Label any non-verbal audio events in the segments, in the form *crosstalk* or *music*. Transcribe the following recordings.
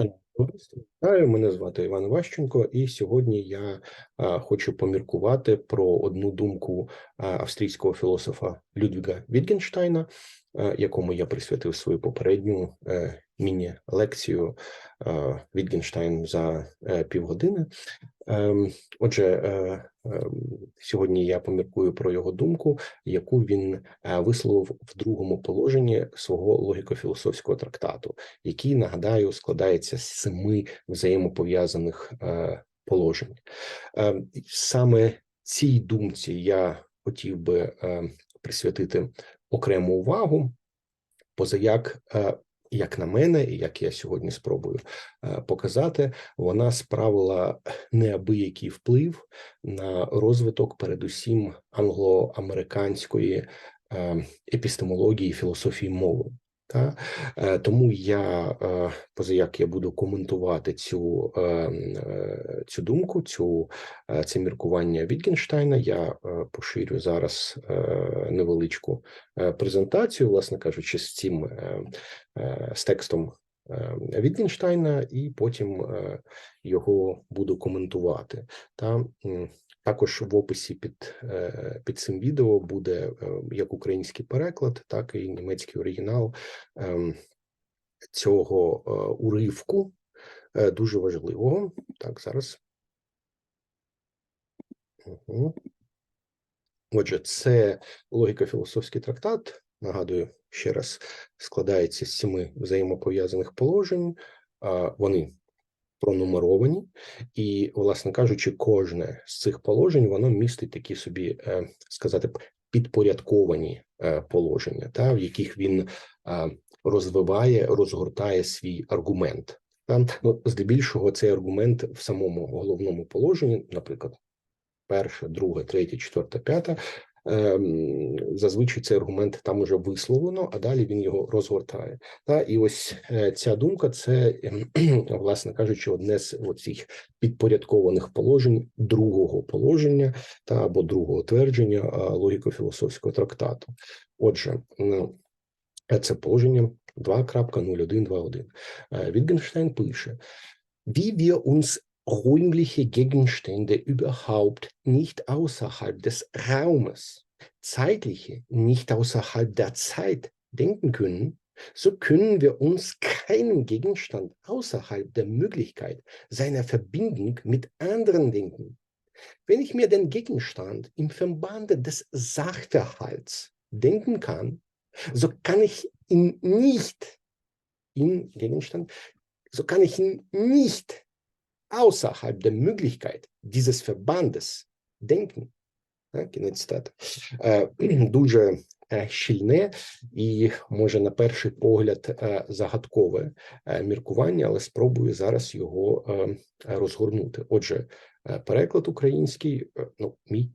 you Вітаю, мене звати Іван Ващенко, і сьогодні я хочу поміркувати про одну думку австрійського філософа Людвіга Вітгенштайна, якому я присвятив свою попередню е, міні-лекцію Вітгенштайн за е, півгодини. Ем, Отже, е, ем, сьогодні я поміркую про його думку, яку він висловив в другому положенні свого логіко-філософського трактату, який нагадаю складається з семи взаємопов'язаних е, положень. Ем, Саме цій думці я хотів би е, присвятити окрему увагу, позаяк е, як на мене, і як я сьогодні спробую е, показати, вона справила неабиякий вплив на розвиток, передусім англо-американської е, епістемології, філософії мови. Та е, тому я позаяк я буду коментувати цю цю думку, цю це міркування Вітгенштайна. Я поширю зараз невеличку презентацію, власне кажучи, з цим з текстом Вітгенштайна, і потім його буду коментувати. Та також в описі під під цим відео буде як український переклад, так і німецький оригінал цього уривку, дуже важливого. Так, зараз. Угу. Отже, це логіко-філософський трактат. Нагадую, ще раз складається з семи взаємопов'язаних положень. Вони пронумеровані, і, власне кажучи, кожне з цих положень воно містить такі собі, е, сказати, підпорядковані е, положення, та в яких він розвиває, розгортає свій аргумент. Та ну, здебільшого цей аргумент в самому головному положенні, наприклад, перше, друге, третє, четверте, п'яте, зазвичай цей аргумент там уже висловлено, а далі він його розгортає. Та і ось е, ця думка, це *clears throat* власне кажучи, одне з оцих підпорядкованих положень другого положення та або другого твердження логіко-філософського трактату. Отже, це положення 2.0121. Е, Вітгенштейн пише: uns räumliche Gegenstände überhaupt nicht außerhalb des Raumes, zeitliche nicht außerhalb der Zeit denken können, so können wir uns keinen Gegenstand außerhalb der Möglichkeit seiner Verbindung mit anderen denken. Wenn ich mir den Gegenstand im Verbande des Sachverhalts denken kann, so kann ich ihn nicht, im Gegenstand, so kann ich ihn nicht außerhalb der Möglichkeit dieses Verbandes denken. Цитати. *clears throat* Дуже щільне і, може, на перший погляд, загадкове міркування, але спробую зараз його розгорнути. Отже, переклад український, ну, мій,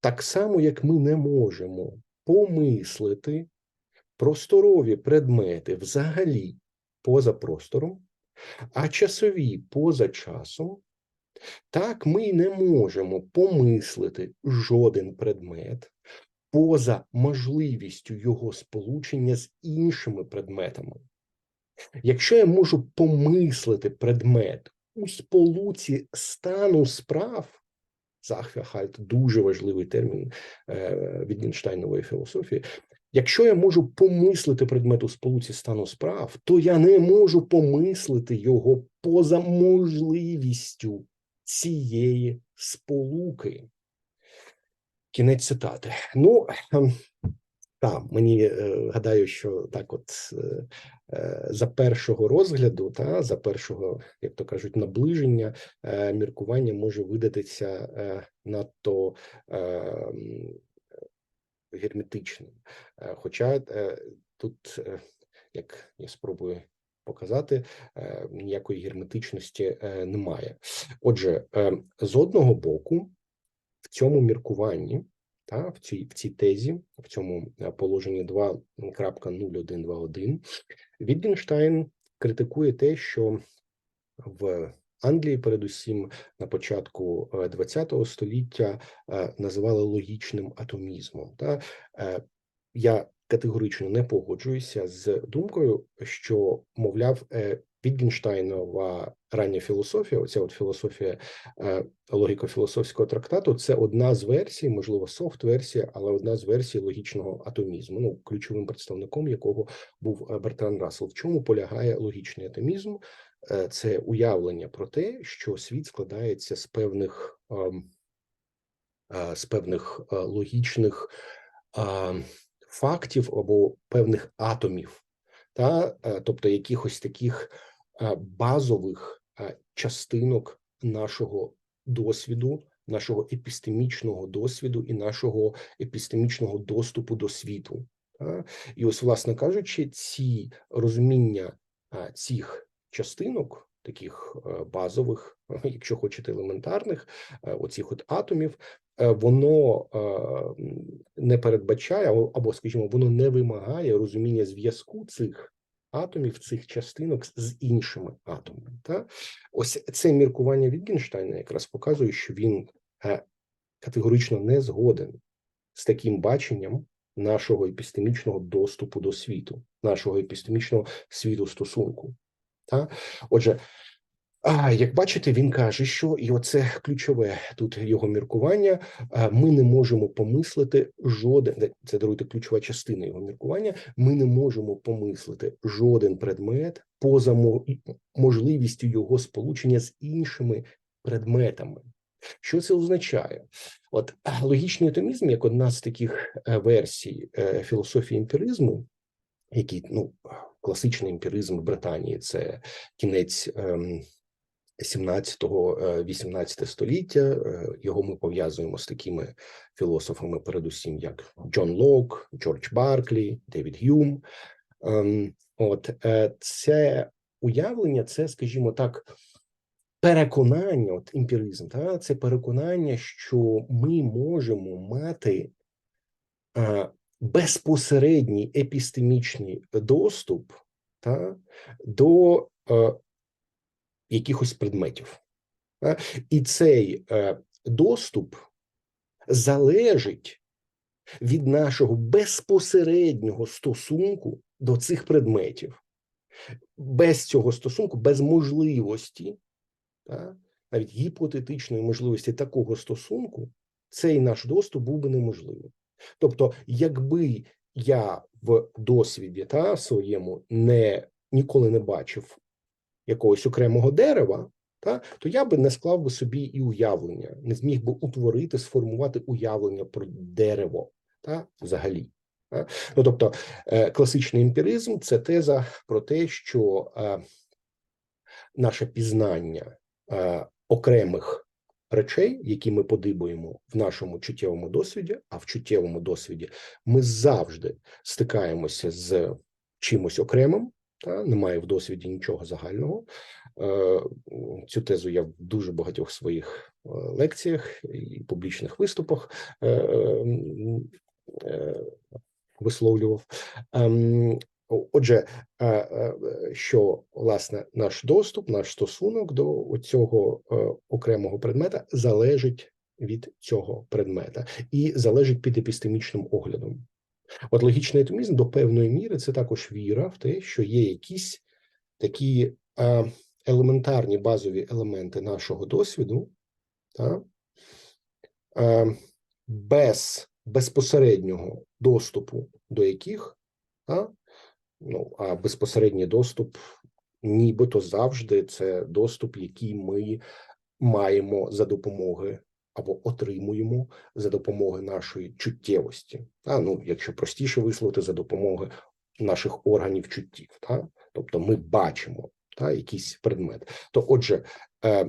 так само, як ми не можемо помислити просторові предмети взагалі поза простором, а часові поза часом, так ми не можемо помислити жоден предмет поза можливістю його сполучення з іншими предметами. Якщо я можу помислити предмет у сполуці стану справ, Захвяхальт дуже важливий термін е, від Гінштайнової філософії. Якщо я можу помислити предмет у сполуці стану справ, то я не можу помислити його поза можливістю цієї сполуки. Кінець цитати. Ну ем, так, мені е, гадаю, що так, от е, е, за першого розгляду, та за першого, як то кажуть, наближення міркування може видатися надто. Герметичним. Е, хоча е, тут, е, як я спробую показати, ніякої герметичності немає. Отже, з одного боку, в цьому міркуванні, та в цій в цій тезі, в цьому положенні 2.0121, Вітгенштайн критикує те, що в Англії, передусім на початку ХХ століття називали логічним атомізмом. Та е, я категорично не погоджуюся з думкою, що мовляв е, Вітгенштайнова рання філософія, оця от філософія е, логіко-філософського трактату, це одна з версій, можливо, софт-версія, але одна з версій логічного атомізму. Ну, ключовим представником якого був е, Бертран Рассел. В чому полягає логічний атомізм? Е, це уявлення про те, що світ складається з певних ем, е, з певних е, логічних фактів або певних атомів, та тобто якихось таких базових частинок нашого досвіду, нашого епістемічного досвіду і нашого епістемічного доступу до світу. І ось, власне кажучи, ці розуміння цих частинок, таких е, базових, *laughs* якщо хочете, елементарних, е, оцих от атомів, е, воно не передбачає або, скажімо, воно не вимагає розуміння зв'язку цих. Атомів цих частинок з іншими атомами, та ось це міркування Вітгенштейна якраз показує, що він категорично не згоден з таким баченням нашого епістемічного доступу до світу, нашого епістемічного світу стосунку. Та? Отже, а як бачите, він каже, що і оце ключове тут його міркування. Ми не можемо помислити жоден це даруйте ключова частина його міркування. Ми не можемо помислити жоден предмет поза можливістю його сполучення з іншими предметами. Що це означає? От логічний атомізм, як одна з таких е, версій е, філософії емпіризму, який ну класичний емпіризм в Британії це кінець 17-18 ем, століття. Е, його ми пов'язуємо з такими філософами, передусім, як Джон Лок, Джордж Барклі, Девід Гюм. Ем, от е, це уявлення, це, скажімо так. Переконання, от емпіризм, та це переконання, що ми можемо мати е, безпосередній епістемічний доступ та, до е, якихось предметів. Та? І цей е, доступ залежить від нашого безпосереднього стосунку до цих предметів. Без цього стосунку, без можливості, та, навіть гіпотетичної можливості такого стосунку, цей наш доступ був би неможливим. Тобто, якби я в досвіді та своєму не ніколи не бачив якогось окремого дерева, та то я би не склав би собі і уявлення, не зміг би утворити, сформувати уявлення про дерево та взагалі. Та? Ну тобто, е, класичний емпіризм це теза про те, що е, наше пізнання е, окремих речей, які ми подибуємо в нашому чуттєвому досвіді, а в чуттєвому досвіді ми завжди стикаємося з чимось окремим. Та немає в досвіді нічого загального. Е, цю тезу я в дуже багатьох своїх е, лекціях і публічних виступах е, висловлював. Отже, е, е, що власне наш доступ, наш стосунок до цього е, окремого предмета залежить від цього предмета і залежить під епістемічним оглядом. От логічний атомізм до певної міри це також віра в те, що є якісь такі елементарні базові елементи нашого досвіду, та, без безпосереднього доступу до яких та, Ну а безпосередній доступ, нібито завжди це доступ, який ми маємо за допомоги або отримуємо за допомоги нашої чуттєвості. А ну, якщо простіше висловити, за допомоги наших органів чуттів, та тобто ми бачимо та якийсь предмет. То, отже, е,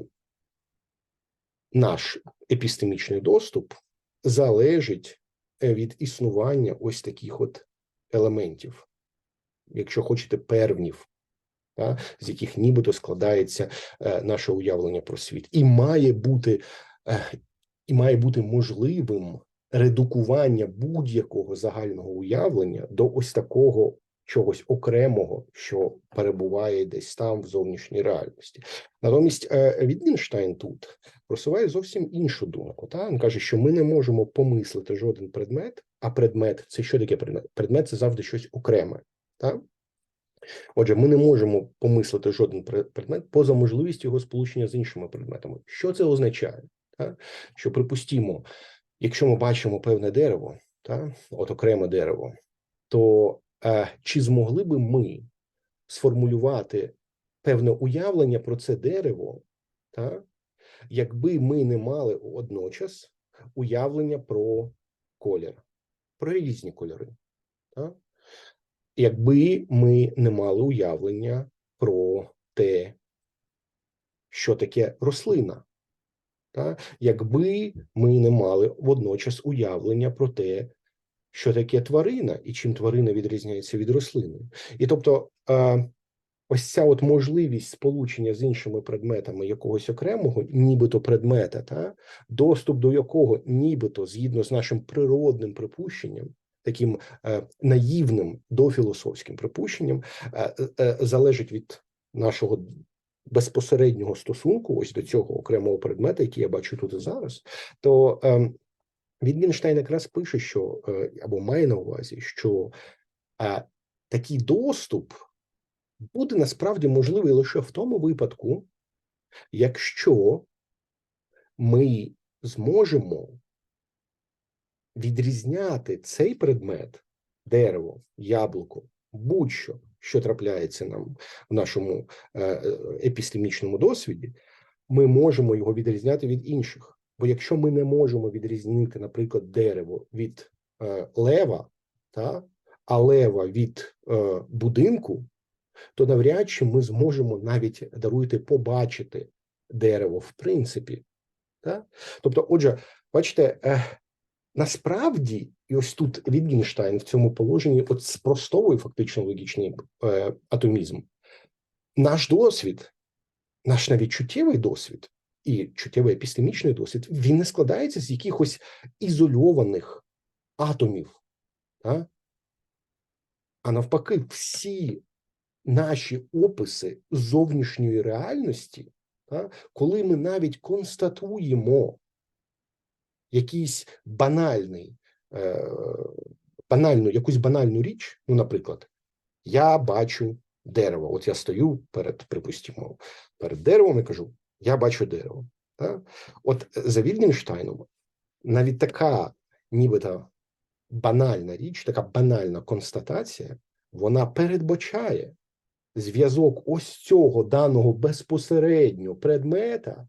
наш епістемічний доступ залежить е, від існування ось таких от елементів якщо хочете, первнів, та, з яких нібито складається е, наше уявлення про світ, і має бути е, і має бути можливим редукування будь-якого загального уявлення до ось такого чогось окремого, що перебуває десь там в зовнішній реальності. Натомість е, Вітгенштайн тут просуває зовсім іншу думку. Та він каже, що ми не можемо помислити жоден предмет, а предмет це що таке предмет? Предмет це завжди щось окреме. Та? Отже, ми не можемо помислити жоден предмет поза можливістю його сполучення з іншими предметами. Що це означає? Та? Що припустімо, якщо ми бачимо певне дерево, та от окреме дерево, то е, чи змогли би ми сформулювати певне уявлення про це дерево, та, якби ми не мали водночас уявлення про колір, про різні кольори, та? Якби ми не мали уявлення про те, що таке рослина, та? якби ми не мали водночас уявлення про те, що таке тварина і чим тварина відрізняється від рослини. І тобто, ось ця от можливість сполучення з іншими предметами якогось окремого, нібито предмета, та доступ до якого, нібито, згідно з нашим природним припущенням, таким е, наївним дофілософським припущенням, е, е, залежить від нашого безпосереднього стосунку, ось до цього окремого предмета, який я бачу тут і зараз, то е, Вітгенштейн якраз пише, що або має на увазі, що такий доступ буде насправді можливий лише в тому випадку, якщо ми зможемо відрізняти цей предмет, дерево, яблуко, будь-що, що трапляється нам в нашому е, е, епістемічному досвіді, ми можемо його відрізняти від інших. Бо якщо ми не можемо відрізнити, наприклад, дерево від е, лева, та, а лева від е, будинку, то навряд чи ми зможемо навіть даруйте побачити дерево в принципі. Та? Тобто, отже, бачите, е, насправді, і ось тут Вітгенштайн в цьому положенні от спростовує фактично логічний е, атомізм. Наш досвід, наш навіть чуттєвий досвід і чуттєвий епістемічний досвід, він не складається з якихось ізольованих атомів. Та? А навпаки, всі наші описи зовнішньої реальності, та, коли ми навіть констатуємо якийсь банальний, е, банальну, якусь банальну річ, ну, наприклад, я бачу дерево. От я стою перед, припустимо, перед деревом і кажу: я бачу дерево. Та? От за Вільгенштайном навіть така, нібито банальна річ, така банальна констатація, вона передбачає зв'язок ось цього даного безпосередньо предмета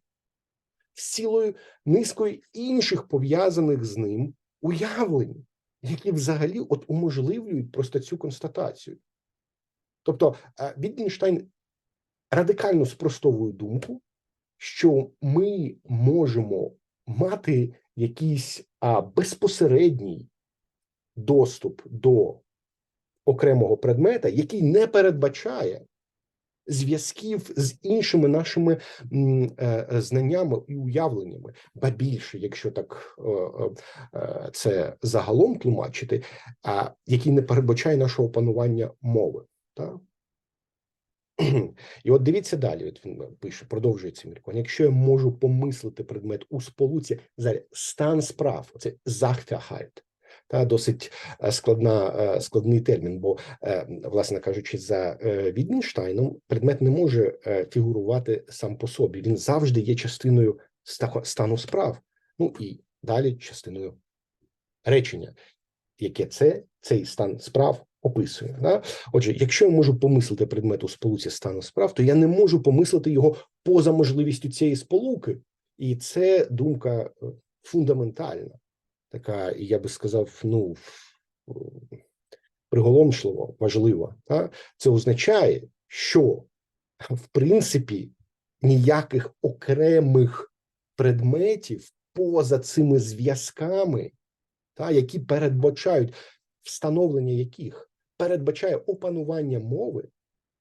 з цілою низкою інших пов'язаних з ним уявлень, які взагалі от уможливлюють просто цю констатацію. Тобто е, Вітгенштайн радикально спростовує думку, що ми можемо мати якийсь а, безпосередній доступ до окремого предмета, який не передбачає зв'язків з іншими нашими е, е, знаннями і уявленнями, ба більше, якщо так е, це загалом тлумачити, який не передбачає нашого опанування мови. Так? І от дивіться далі. От він пише, продовжує це. Якщо я можу помислити предмет у сполуці, зараз стан справ, це захфяхайт, та досить е, складна е, складний термін. Бо, е, власне кажучи, за Відмінштайном предмет не може фігурувати сам по собі. Він завжди є частиною стану справ. Ну і далі частиною речення, яке це цей стан справ описує. Да? Отже, якщо я можу помислити предмет у сполуці стану справ, то я не можу помислити його поза можливістю цієї сполуки, і це думка фундаментальна, така, я би сказав, ну приголомшливо важлива. Да? Це означає, що в принципі ніяких окремих предметів поза цими зв'язками, та, які передбачають встановлення яких передбачає опанування мови,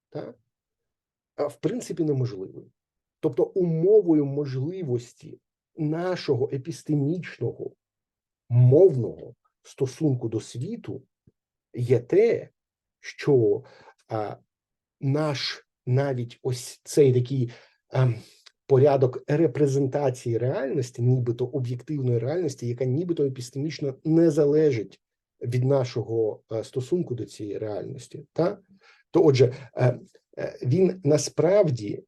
та, в принципі неможливий. Тобто умовою можливості нашого епістемічного мовного стосунку до світу є те, що а, наш навіть ось цей такий а, ем, порядок репрезентації реальності, нібито об'єктивної реальності, яка нібито епістемічно не залежить від нашого е, стосунку до цієї реальності, та то, отже, а, е, він насправді.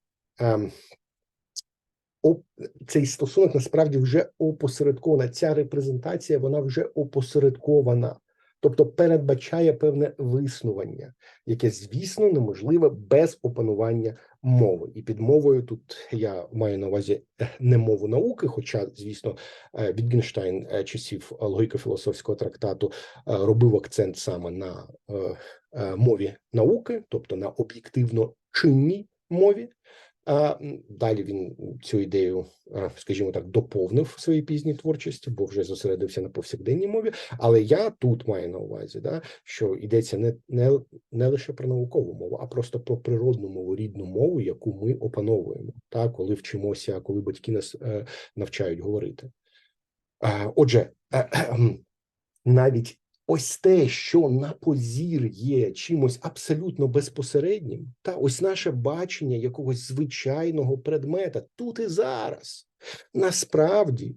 Цей стосунок насправді вже опосередкована. Ця репрезентація вона вже опосередкована, тобто передбачає певне виснування, яке, звісно, неможливе без опанування мови. І під мовою тут я маю на увазі е, не мову науки, хоча, звісно, е, Вітгенштайн е, часів логіко-філософського трактату робив акцент саме на мові науки, тобто на об'єктивно чинній мові. Далі він цю ідею, скажімо так, доповнив в своїй пізній творчості, бо вже зосередився на повсякденній мові. Але я тут маю на увазі, да, що йдеться не не, не лише про наукову мову, а просто про природну мову, рідну мову, яку ми опановуємо, та коли вчимося, коли батьки нас е, навчають говорити. Отже, е, навіть Ось те, що на позір є чимось абсолютно безпосереднім, та ось наше бачення якогось звичайного предмета тут і зараз насправді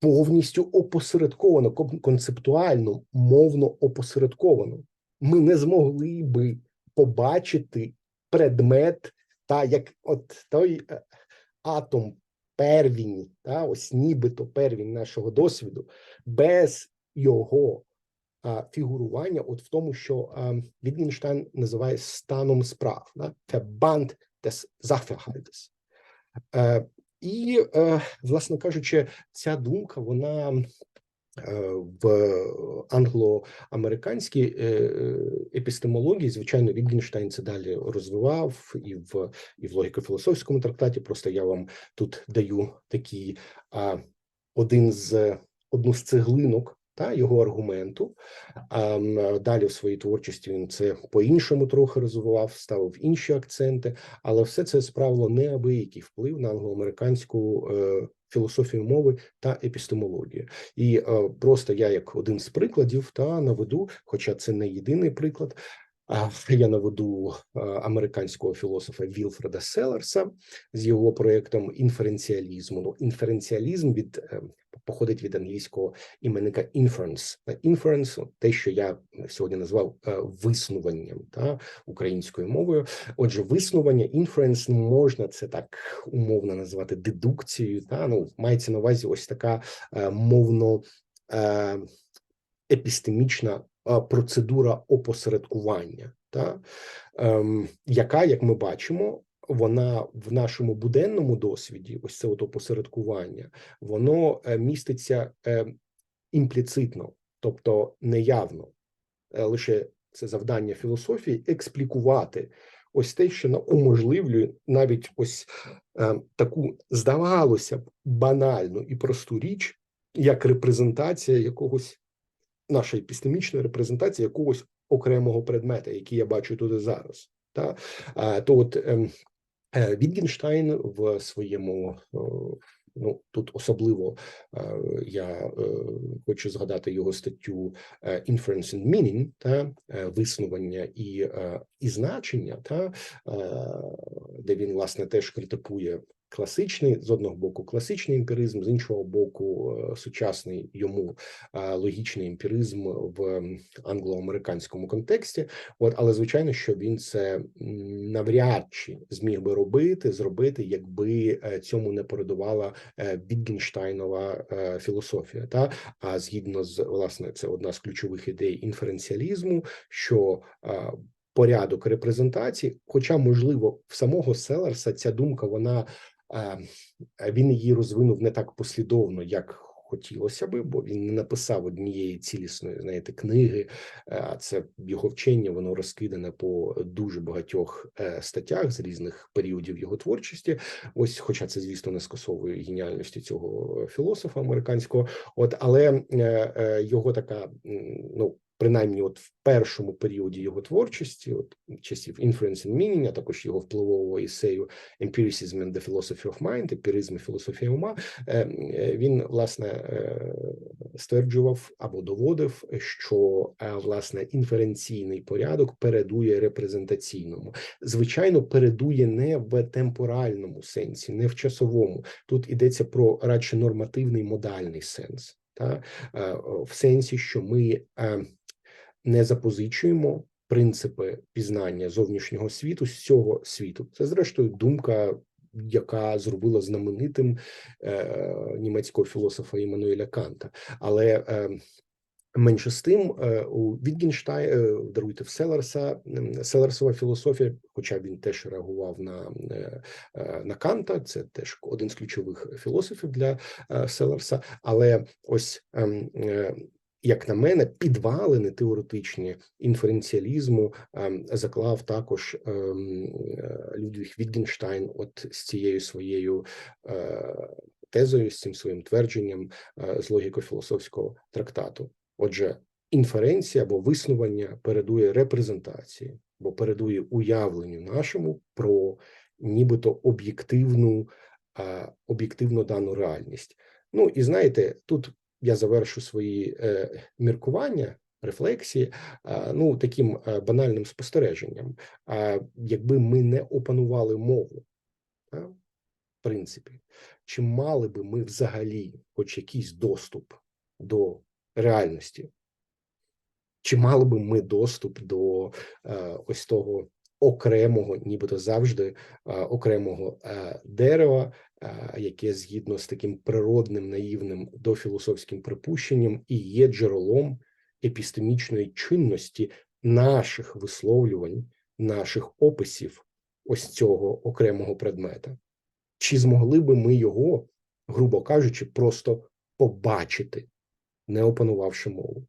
повністю опосередковано, концептуально, мовно опосередковано. Ми не змогли би побачити предмет, та як от той е, атом первінь, та ось нібито первінь нашого досвіду, без його фігурування, от в тому, що Wittgenstein називає станом справ, да? Verband des Sachverhaltes. Е, і, е, власне кажучи, ця думка вона е, в англо-американській епістемології, звичайно, Вітгенштайн це далі розвивав і в і в логіко-філософському трактаті. Просто я вам тут даю такий один з одну з цеглинок та його аргументу. А далі в своїй творчості він це по-іншому трохи розвивав, ставив інші акценти, але все це справило неабиякий вплив на англоамериканську е, філософію мови та епістемологію. І е, просто я, як один з прикладів, та наведу, хоча це не єдиний приклад. Я наведу американського філософа Вілфреда Селерса з його проєктом інференціалізму. Ну, інференціалізм від е, походить від англійського іменника inference. Inference – те, що я сьогодні назвав е, виснуванням та українською мовою. Отже, виснування інференс можна це так умовно назвати дедукцією. Та ну мається на увазі ось така е, мовно епістемічна процедура опосередкування, та? Ем, яка, як ми бачимо, вона в нашому буденному досвіді, ось це от опосередкування, воно е, міститься е, імпліцитно, тобто неявно, е, лише це завдання філософії експлікувати ось те, що уможливлює навіть ось таку здавалося б банальну і просту річ, як репрезентація якогось наша епістемічна репрезентація якогось окремого предмета, який я бачу тут і зараз. Та то от ем, е, Вітгенштайн в своєму ну тут особливо е, я е, хочу згадати його статтю «Inference and Meaning», та виснування і і значення, та де він власне теж критикує класичний з одного боку класичний емпіризм, з іншого боку, е, сучасний йому е, логічний емпіризм в англо-американському контексті. От, але звичайно, що він це навряд чи зміг би робити, зробити, якби е, цьому не передувала Вітгенштайнова філософія. Та а згідно з власне, це одна з ключових ідей інференціалізму, що Порядок репрезентації, хоча можливо в самого Селерса ця думка вона він її розвинув не так послідовно, як хотілося би, бо він не написав однієї цілісної знаєте, книги. А це його вчення, воно розкидане по дуже багатьох е, статтях з різних періодів його творчості. Ось, хоча це, звісно, не скасовує геніальності цього філософа американського, от але е, е, його така ну принаймні, от в першому періоді його творчості, от часів Inference and Meaning, а також його впливового есею Empiricism and the Philosophy of Mind, емпіризм і філософія ума, е, е, він власне е, стверджував або доводив, що власне інференційний порядок передує репрезентаційному. Звичайно, передує не в темпоральному сенсі, не в часовому. Тут йдеться про радше нормативний модальний сенс, та в сенсі, що ми не запозичуємо принципи пізнання зовнішнього світу з цього світу. Це зрештою думка. Яка зробила знаменитим е, німецького філософа Іммануеля Канта, але е, менше з тим е, у Вітгенштайн, е, даруйте в Селерса Селерсова філософія, хоча він теж реагував на, е, на Канта, це теж один з ключових філософів для Селерса, але ось ем, як на мене, підвалини теоретичні інференціалізму заклав також ем, е, Людвіг Вітгенштайн, от з цією своєю е, тезою, з цим своїм твердженням е, з логіко-філософського трактату. Отже, інференція або виснування передує репрезентації, бо передує уявленню нашому про нібито об'єктивну, об'єктивно дану реальність. Ну і знаєте, тут я завершу свої е, міркування, рефлексії, ну таким е, банальним спостереженням. А якби ми не опанували мову, в принципі, чи мали би ми взагалі хоч якийсь доступ до реальності? Чи мали би ми доступ до е, ось того окремого, нібито завжди окремого дерева, яке згідно з таким природним наївним дофілософським припущенням і є джерелом епістемічної чинності наших висловлювань, наших описів ось цього окремого предмета? Чи змогли би ми його, грубо кажучи, просто побачити, не опанувавши мову?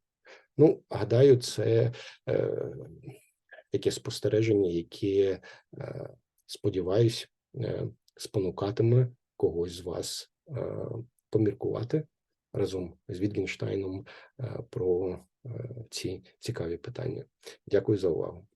Ну, гадаю, це е, таке спостереження, яке, е, сподіваюсь, е, спонукатиме когось з вас е, поміркувати разом з Вітгенштайном е, про е, ці цікаві питання. Дякую за увагу.